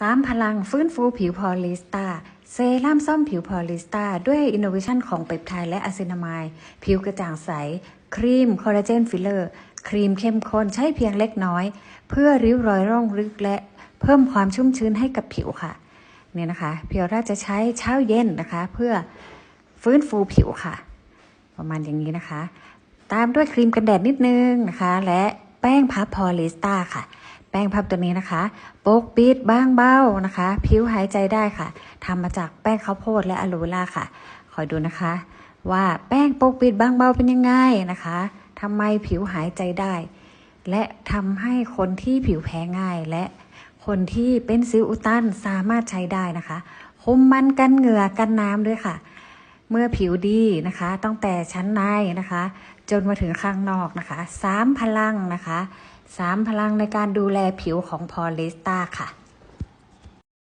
สามพลังฟื้นฟูผิวพอลิสตาเซรั่มซ่อมผิวพอลิสตาด้วยอินโนเวชันของเปปไทด์และอะซินามายผิวกระจ่างใส ครีมคอลลาเจนฟิลเลอร์ ครีมเข้มข้นใช้เพียงเล็กน้อย เพื่อริ้วรอยร่องลึกและเพิ่มความชุ่มชื้นให้กับผิวค่ะ เนี่ยนะคะเพียวราจะใช้เช้าเย็นนะคะ เพื่อฟื้นฟูผิวค่ะ ประมาณอย่างนี้นะคะ ตามด้วยครีมกันแดดนิดนึงนะคะ และแป้งพับพอลิสตาค่ะ แป้งพับตัวนี้นะคะโปกปิดบางเบ้านะคะ ผิวหายใจได้ค่ะทำมาจากแป้งข้าวโพดและอะโลเวล่าค่ะ คอยดูนะคะ ว่าแป้งโปกปิดบางเบาเป็นยังไงนะคะทำไมผิวหายใจได้ และทำให้คนที่ผิวแพ้ง่าย และคนที่เป็นสิวอุตันสามารถใช้ได้นะคะคุมมันกันเหงื่อกันน้ำด้วยค่ะเมื่อผิวดีนะคะ ตั้งแต่ชั้นในนะคะ จนมาถึงข้างนอกนะคะสามพลังนะคะ สามพลังในการดูแลผิวของพอลิสตาค่ะ